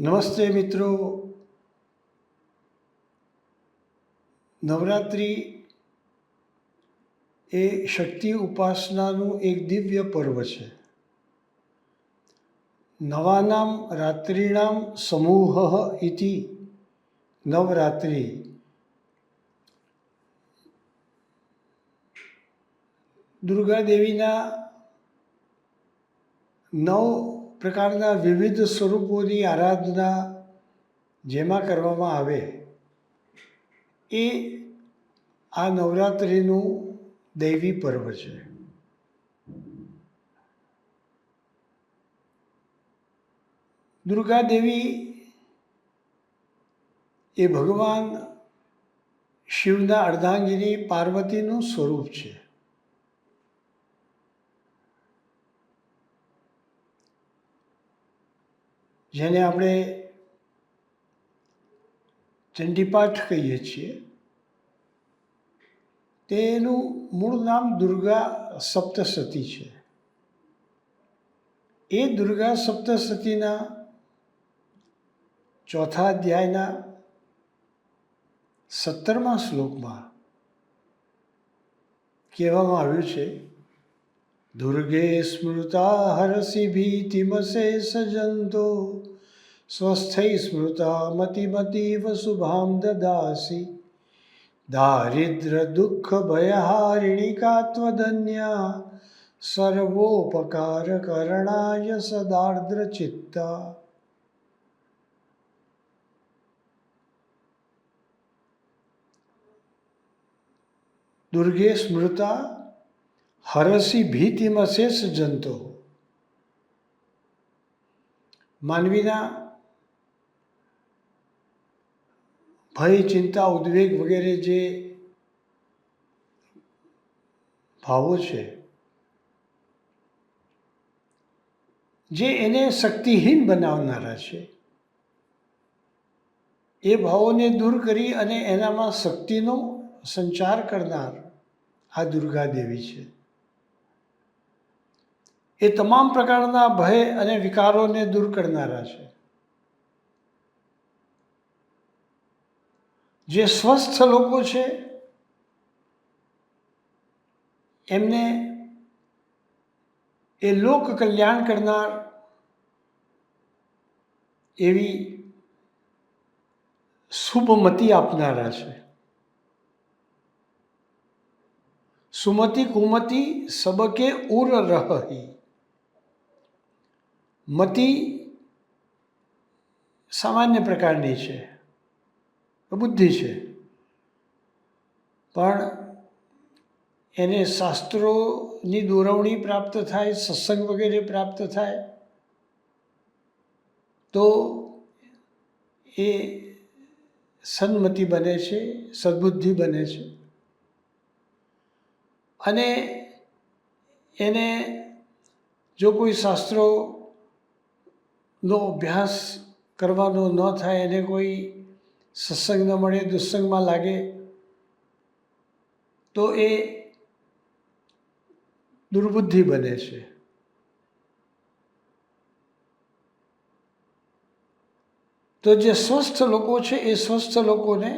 નમસ્તે મિત્રો. નવરાત્રિ એ શક્તિ ઉપાસનાનું એક દિવ્ય પર્વ છે. નવાનામ રાત્રિણામ સમૂહ ઇતિ નવરાત્રિ. દુર્ગાદેવીના નવ પ્રકારના વિવિધ સ્વરૂપોની આરાધના જેમાં કરવામાં આવે, એ આ નવરાત્રિનું દૈવી પર્વ છે. દુર્ગા દેવી એ ભગવાન શિવના અર્ધાંગિની પાર્વતીનું સ્વરૂપ છે. જેને આપણે ચંડીપાઠ કહીએ છીએ તેનું મૂળ નામ દુર્ગા સપ્તસતી છે. એ દુર્ગા સપ્તસતીના ચોથા અધ્યાયના સત્તરમા શ્લોકમાં કહેવામાં આવ્યું છે દુર્ગે સ્મૃતા હરસી ભીતિમસે સજંતો સ્વસ્થૈ સ્મૃતા મતિમતીવ શુભામ દદાસી સર્વોપકાર કરણાય સદાર્દ્ર ચિત્તા દુર્ગે સ્મૃતા હરસી ભીતિમાં શેષ જંતો. માનવીના ભય, ચિંતા, ઉદ્વેગ વગેરે જે ભાવો છે, જે એને શક્તિહીન બનાવનારા છે, એ ભાવોને દૂર કરી અને એનામાં શક્તિનો સંચાર કરનાર આ દુર્ગા દેવી છે. એ તમામ પ્રકારના ભય અને વિકારોને દૂર કરનારા છે. જે સ્વસ્થ લોકો છે, એમને એ લોક કલ્યાણ કરનાર એવી શુભમતી આપનારા છે. સુમતિ કુમતિ સબકે ઉર રહી. મતિ સામાન્ય પ્રકારની છે, બુદ્ધિ છે. પણ એને શાસ્ત્રોની દોરવણી પ્રાપ્ત થાય, સત્સંગ વગેરે પ્રાપ્ત થાય, તો એ સન્મતિ બને છે, સદબુદ્ધિ બને છે. અને એને જો કોઈ શાસ્ત્રોનો અભ્યાસ કરવાનો ન થાય એને કોઈ સત્સંગ ન મળે, દુસ્સંગમાં લાગે, તો એ દુર્બુદ્ધિ બને છે. તો જે સ્વસ્થ લોકો છે, એ સ્વસ્થ લોકોને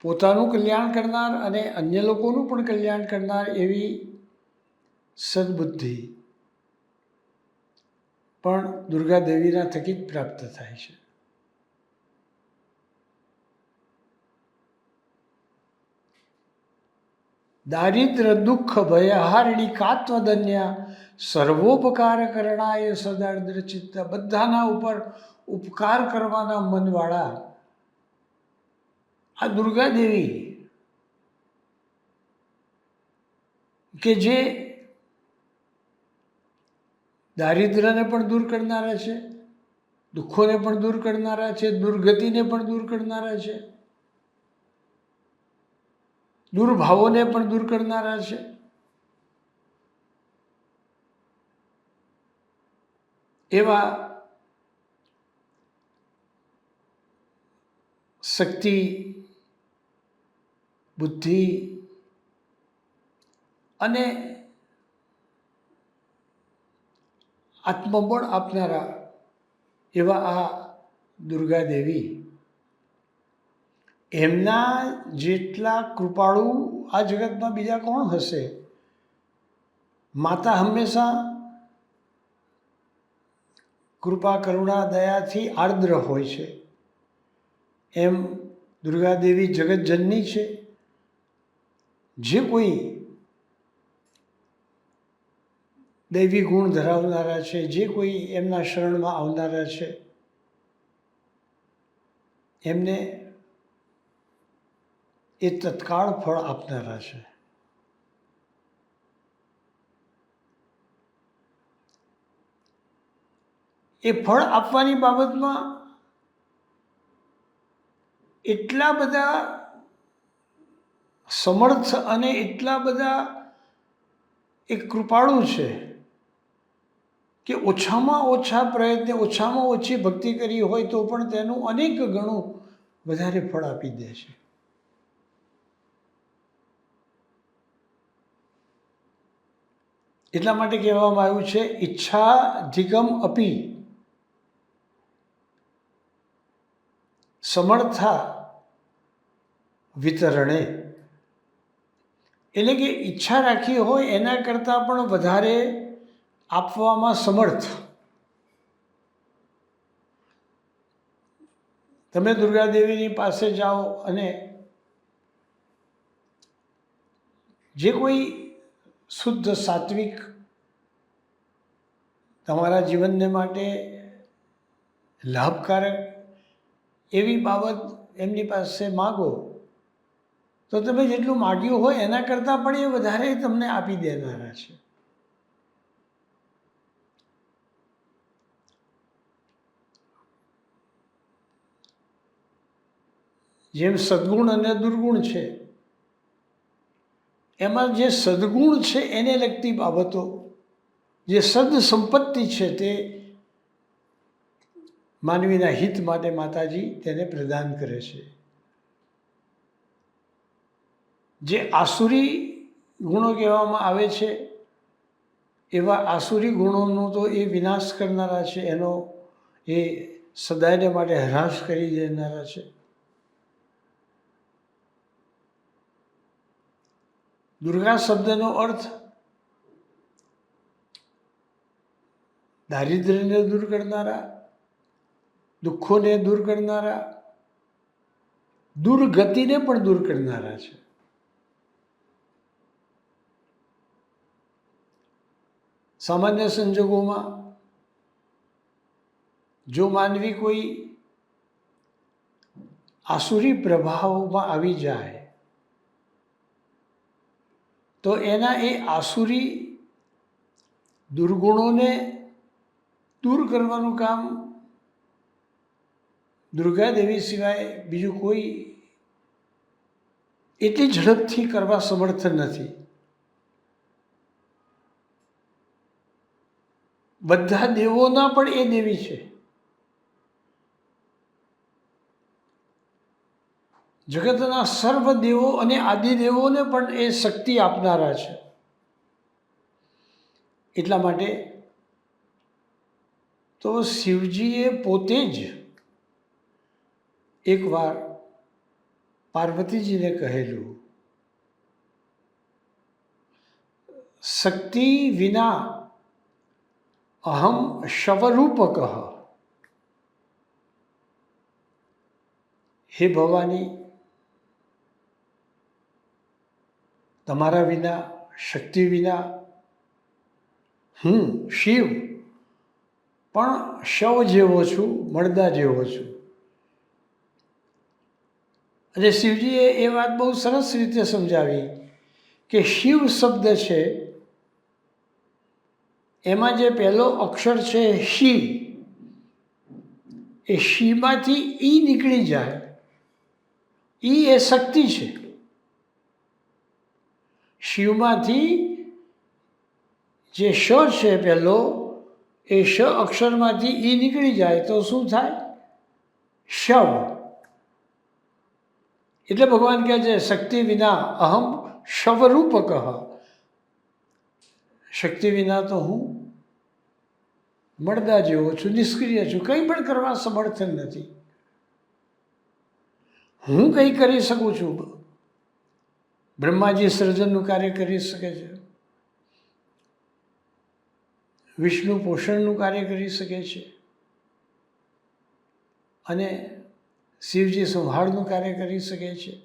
પોતાનું કલ્યાણ કરનાર અને અન્ય લોકોનું પણ કલ્યાણ કરનાર એવી સદબુદ્ધિ પણ દુર્ગા દેવીના થકી જ પ્રાપ્ત થાય છે. દારિદ્ર દુઃખ ભયહારિણી કાત્વદન્યા સર્વોપકાર કરણાય સદાર્દ્ર ચિત્ત બધાના ઉપર ઉપકાર કરવાના મનવાળા આ દુર્ગા દેવી કે જે દારિદ્રને પણ દૂર કરનારા છે, દુઃખોને પણ દૂર કરનારા છે, દુર્ગતિને પણ દૂર કરનારા છે, દુર્ભાવોને પણ દૂર કરનારા છે. એવા શક્તિ, બુદ્ધિ અને આત્મબળ આપનારા એવા આ દુર્ગાદેવી એમના જેટલા કૃપાળુ આ જગતમાં બીજા કોણ હશે? માતા હંમેશા કૃપા, કરુણા, દયાથી આર્દ્ર હોય છે. એમ દુર્ગાદેવી જગતજનની છે. જે કોઈ દૈવી ગુણ ધરાવનારા છે, જે કોઈ એમના શરણમાં આવનારા છે. એમને એ તત્કાળ ફળ આપનારા છે. એ ફળ આપવાની બાબતમાં એટલા બધા સમર્થ અને એટલા બધા એ કૃપાળુ છે. કે ઓછામાં ઓછા પ્રયત્ને, ઓછામાં ઓછી ભક્તિ કરી હોય તો પણ તેનું અનેક ગણું વધારે ફળ આપી દે છે. એટલા માટે કહેવામાં આવ્યું છે, ઈચ્છા અધિગમ અપી. સમર્થા વિતરણે. એટલે કે ઈચ્છા રાખી હોય એના કરતાં પણ વધારે આપવામાં સમર્થ. તમે દુર્ગાદેવીની પાસે જાઓ અને જે કોઈ શુદ્ધ સાત્વિક તમારા જીવનને માટે લાભકારક એવી બાબત એમની પાસે માગો, તો તમે જેટલું માગ્યું હોય એના કરતાં પણ એ વધારે તમને આપી દેનારા છે. જેમ સદગુણ અને દુર્ગુણ છે. એમાં જે સદગુણ છે એને લગતી બાબતો, જે સદ સંપત્તિ છે તે માનવીના હિત માટે માતાજી તેને પ્રદાન કરે છે. જે આસુરી ગુણો કહેવામાં આવે છે, એવા આસુરી ગુણોનો તો એ વિનાશ કરનારા છે, એનો એ સદાયને માટે હ્રાસ કરી દેનારા છે. દુર્ગા શબ્દનો અર્થ દારિદ્ર્યને દૂર કરનારા, દુઃખોને દૂર કરનારા, દુર્ગતિને પણ દૂર કરનારા છે. સામાન્ય સંજોગોમાં જો માનવી કોઈ આસુરી પ્રભાવમાં આવી જાય તો એના એ આસુરી દુર્ગુણોને દૂર કરવાનું કામ દુર્ગા દેવી સિવાય બીજું કોઈ એટલી ઝડપથી કરવા સમર્થ નથી. બધા દેવોના પણ એ દેવી છે. જગતના સર્વ દેવો અને આદિદેવોને પણ એ શક્તિ આપનારા છે. એટલા માટે તો શિવજીએ પોતે જ એકવાર પાર્વતીજીને કહેલું, શક્તિ વિના અહમ શવરૂપક. હે ભવાની તમારા વિના, શક્તિ વિના, હું, શિવ, પણ શવ જેવો છું, મળદા જેવો છું. અને શિવજીએ એ વાત બહુ સરસ રીતે સમજાવી કે શિવ શબ્દ છે, એમાં જે પહેલો અક્ષર છે શી એ શીમાંથી ઈ નીકળી જાય. ઈ એ શક્તિ છે. શિવમાંથી જે શ છે પહેલો, એ શ અક્ષરમાંથી ઈ નીકળી જાય તો શું થાય? શવ. એટલે ભગવાન કહે છે, શક્તિ વિના અહમ શવરૂપક. શક્તિ વિના તો હું મળદા જેવો છું, નિષ્ક્રિય છું, કંઈ પણ કરવા સમર્થન નથી. હું કંઈ કરી શકું છું? બ્રહ્માજી સર્જનનું કાર્ય કરી શકે છે. વિષ્ણુ પોષણનું કાર્ય કરી શકે છે. અને શિવજી સંહાળનું કાર્ય કરી શકે છે.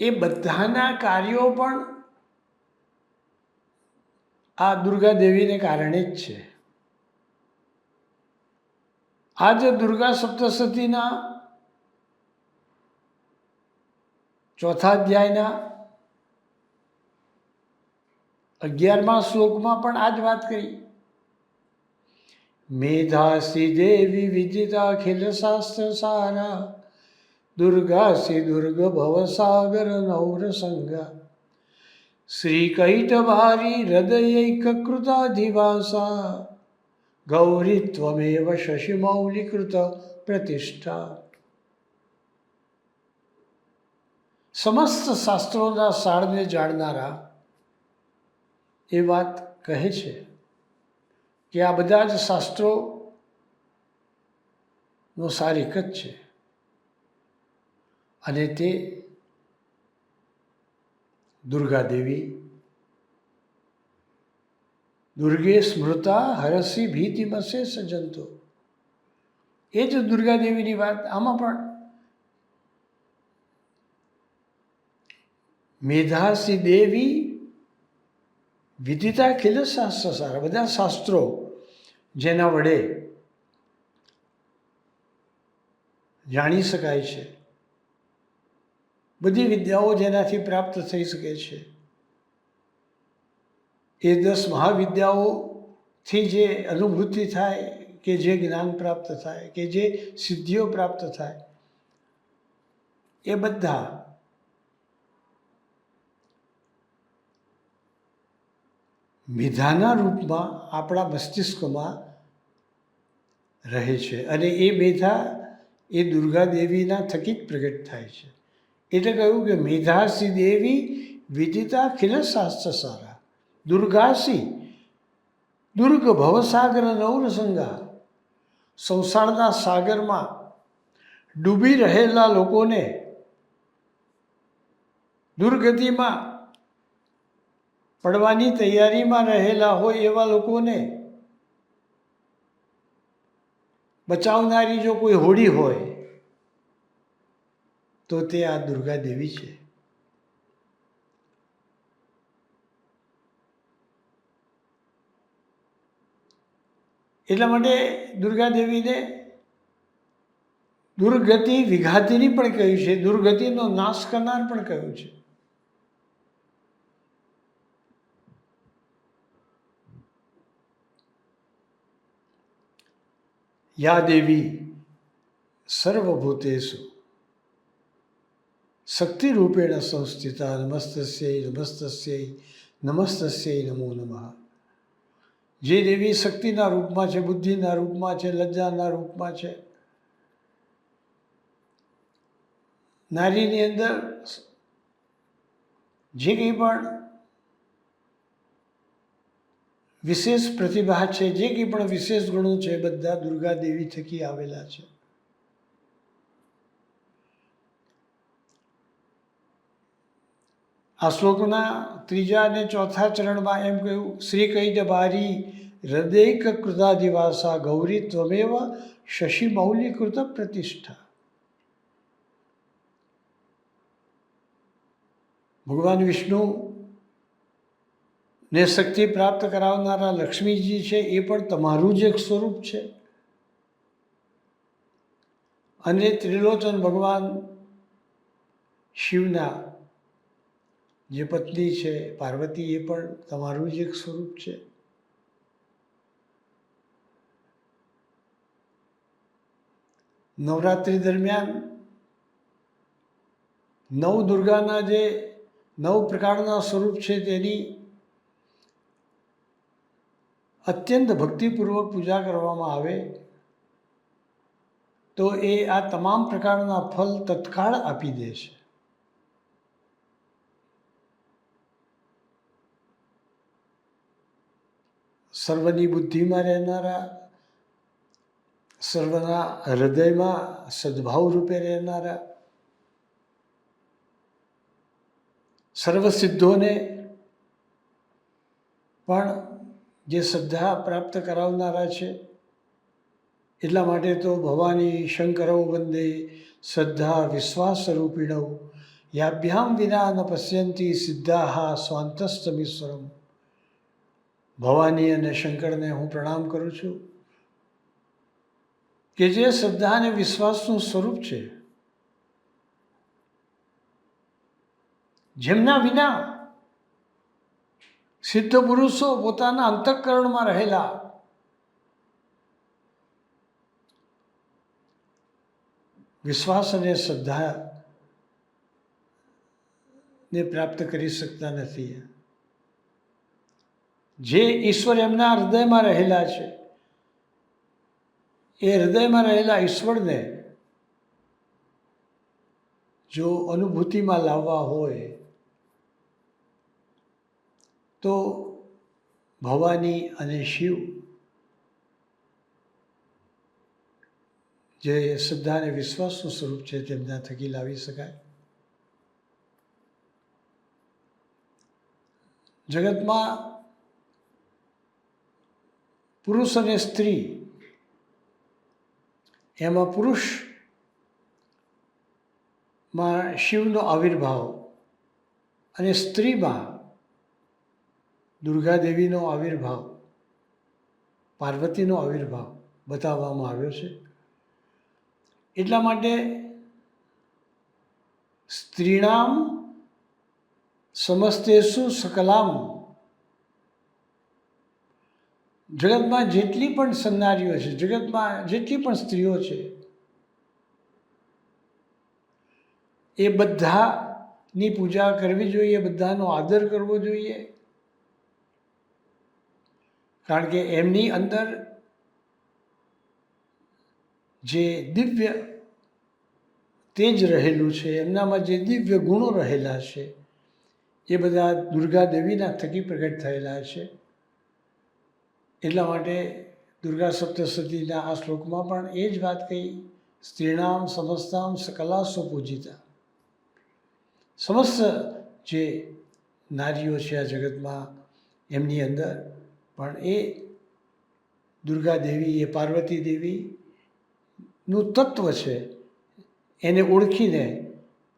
એ બધાના કાર્યો પણ આ દુર્ગા દેવીને કારણે જ છે. આજ દુર્ગા સપ્તસતીના ચોથા અધ્યાયના અગિયારમા શ્લોકમાં પણ આ જ વાત કરી. મેધાસી દેવી વિદિતા અખિલ શાસ્ત્ર સારા દુર્ગાસી દુર્ગ ભવસાગર નૌર સંગા. શ્રી કૈટભારી હૃદયૈકૃતાધિવાસા ગૌરીત્વમેવ શશિમૌલિકૃત પ્રતિષ્ઠા. સમસ્ત શાસ્ત્રોના સાળને જાણનારા એ વાત કહે છે કે આ બધા જ શાસ્ત્રોનો સાર એક જ છે. અને તે દુર્ગાદેવી દુર્ગે સ્મૃતા હરસી ભીતિમસે સજંતો એ જ દુર્ગાદેવીની વાત આમાં પણ મેધાસી દેવી વિદિતા ખિલ શાસ્ત્ર સારા બધા શાસ્ત્રો જેના વડે જાણી શકાય છે. બધી વિદ્યાઓ જેનાથી પ્રાપ્ત થઈ શકે છે. એ દસ મહાવિદ્યાઓથી જે અનુભૂતિ થાય, કે જે જ્ઞાન પ્રાપ્ત થાય, કે જે સિદ્ધિઓ પ્રાપ્ત થાય, એ બધા મેધાના રૂપમાં આપણા મસ્તિષ્કમાં રહે છે અને એ મેધા એ દુર્ગા દેવીના થકી જ પ્રગટ થાય છે. એટલે કહ્યું કે મેધાસી દેવી વિદિતા ખિલ શાસ્ત્ર સારા. દુર્ગાસી દુર્ગ ભવસાગર નવરસંગા સંસારના સાગરમાં ડૂબી રહેલા લોકોને દુર્ગતિમાં પડવાની તૈયારીમાં રહેલા હોય એવા લોકોને બચાવનારી જો કોઈ હોડી હોય, તો તે આ દુર્ગા દેવી છે. એટલા માટે દુર્ગા દેવીને દુર્ગતિ વિઘાતિની પણ કહ્યું છે, દુર્ગતિનો નાશ કરનાર પણ કહ્યું છે. યા દેવી સર્વભૂતેશુ શક્તિરૂપેણ સંસ્થિતા નમસ્તસ્ય નમસ્તસ્ય નમસ્તસ્ય નમો નમઃ. જે દેવી શક્તિના રૂપમાં છે, બુદ્ધિના રૂપમાં છે, લજ્જાના રૂપમાં છે, નારીની અંદર જે કંઈ પણ વિશેષ પ્રતિભા છે, જે કંઈ પણ વિશેષ ગુણો છે, બધા દુર્ગા દેવી થકી આવેલા છે. આ શ્લોકના ત્રીજા અને ચોથા ચરણમાં એમ કહ્યું, શ્રી કૈદ બારી હૃદયક કૃતાદિવાસા ગૌરી ત્વમેવ શશી મૌલીકૃત પ્રતિષ્ઠા. ભગવાન વિષ્ણુ ને શક્તિ પ્રાપ્ત કરાવનારા લક્ષ્મીજી છે, એ પણ તમારું જ એક સ્વરૂપ છે. અને ત્રિલોચન ભગવાન શિવના જે પત્ની છે, પાર્વતી, એ પણ તમારું જ એક સ્વરૂપ છે. નવરાત્રિ દરમિયાન નવ દુર્ગાના જે નવ પ્રકારના સ્વરૂપ છે, તેની અત્યંત ભક્તિપૂર્વક પૂજા કરવામાં આવે, તો એ આ તમામ પ્રકારના ફલ તત્કાળ આપી દે છે. સર્વની બુદ્ધિમાં રહેનારા, સર્વના હૃદયમાં સદભાવ રૂપે રહેનારા સર્વ સિદ્ધોને પણ જે શ્રદ્ધા પ્રાપ્ત કરાવનારા છે. એટલા માટે તો ભવાની શંકરો વંદે શ્રદ્ધા વિશ્વાસ રૂપિણવ યાભ્યામ વિના ન પશ્યંતી સિદ્ધાહા સ્વાંતસ્તમીશ્વરમ ભવાની અને શંકરને હું પ્રણામ કરું છું કે જે શ્રદ્ધા અને વિશ્વાસનું સ્વરૂપ છે. જેમના વિના સિદ્ધ પુરુષો પોતાના અંતઃકરણમાં રહેલા. વિશ્વાસ અને શ્રદ્ધા ને પ્રાપ્ત કરી શકતા નથી. જે ઈશ્વર એમના હૃદયમાં રહેલા છે, એ હૃદયમાં રહેલા ઈશ્વરને જો અનુભૂતિમાં લાવવા હોય તો ભવાની અને શિવ જે શ્રદ્ધા અને વિશ્વાસનું સ્વરૂપ છે તેમના થકી લાવી શકાય. જગતમાં પુરુષ અને સ્ત્રી, એમાં પુરુષમાં શિવનો આવિર્ભાવ અને સ્ત્રીમાં દુર્ગા દેવીનો આવિર્ભાવ, પાર્વતીનો આવિર્ભાવ બતાવવામાં આવ્યો છે. એટલા માટે સ્ત્રીણામ સમસ્તેસુ સકલામ. જગતમાં જેટલી પણ સન્નારીઓ છે, જગતમાં જેટલી પણ સ્ત્રીઓ છે, એ બધાની પૂજા કરવી જોઈએ, બધાનો આદર કરવો જોઈએ. કારણ કે એમની અંદર જે દિવ્ય તેજ રહેલું છે, એમનામાં જે દિવ્ય ગુણો રહેલા છે, એ બધા દુર્ગા દેવીના થકી પ્રગટ થયેલા છે. એટલા માટે દુર્ગા સપ્તસતીના આ શ્લોકમાં પણ એ જ વાત કહી, સ્ત્રીણામ સમસ્તામ સકલાસો પૂજિતા. સમસ્ત જે નારીઓ છે આ જગતમાં, એમની અંદર પણ એ દુર્ગા દેવી, એ પાર્વતી દેવીનું તત્વ છે. એને ઓળખીને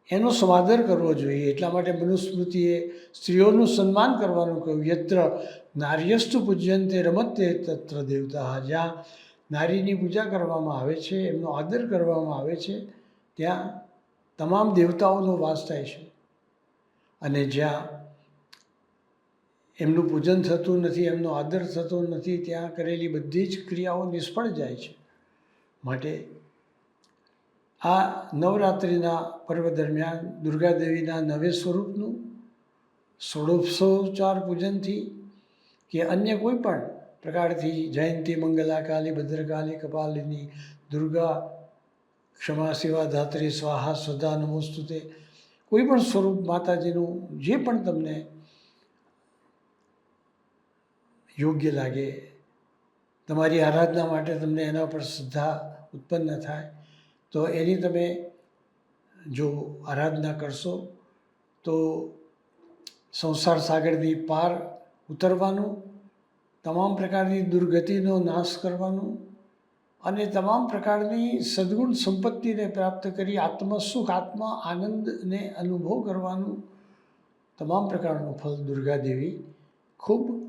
એનો સમાદર કરવો જોઈએ. એટલા માટે મનુસ્મૃતિએ સ્ત્રીઓનું સન્માન કરવાનું કહ્યું. યત્ર નાર્યસ્તુ પૂજ્યંતે રમતે તત્ર દેવતા. જ્યાં નારીની પૂજા કરવામાં આવે છે, એમનો આદર કરવામાં આવે છે, ત્યાં તમામ દેવતાઓનો વાસ થાય છે. અને જ્યાં એમનું પૂજન થતું નથી, એમનો આદર થતો નથી, ત્યાં કરેલી બધી જ ક્રિયાઓ નિષ્ફળ જાય છે. માટે આ નવરાત્રિના પર્વ દરમિયાન દુર્ગાદેવીના નવે સ્વરૂપનું ષોડોત્સવચાર પૂજનથી કે અન્ય કોઈ પણ પ્રકારથી જયંતી મંગલા કાલી ભદ્રકાલી, કપાલિની, દુર્ગા, ક્ષમા શિવા ધાત્રી, સ્વાહા સ્વધા નમોસ્તુતે કોઈ પણ સ્વરૂપ માતાજીનું જે પણ તમને યોગ્ય લાગે. તમારી આરાધના માટે તમને એના પર શ્રદ્ધા ઉત્પન્ન થાય. તો એની તમે જો આરાધના કરશો, તો સંસાર સાગરની પાર ઉતરવાનું, તમામ પ્રકારની દુર્ગતિનો નાશ કરવાનું અને તમામ પ્રકારની સદગુણ સંપત્તિને પ્રાપ્ત કરી આત્મસુખ, આત્મ, આનંદને અનુભવ કરવાનું, તમામ પ્રકારનું ફળ દુર્ગાદેવી ખૂબ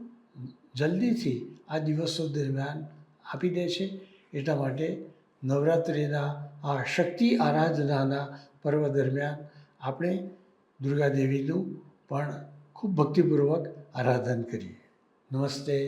જલ્દીથી આ દિવસો દરમિયાન આપી દે છે. એટલા માટે નવરાત્રિના આ શક્તિ આરાધનાના પર્વ દરમિયાન આપણે દુર્ગા દેવીનું પણ ખૂબ ભક્તિપૂર્વક આરાધન કરીએ. નમસ્તે.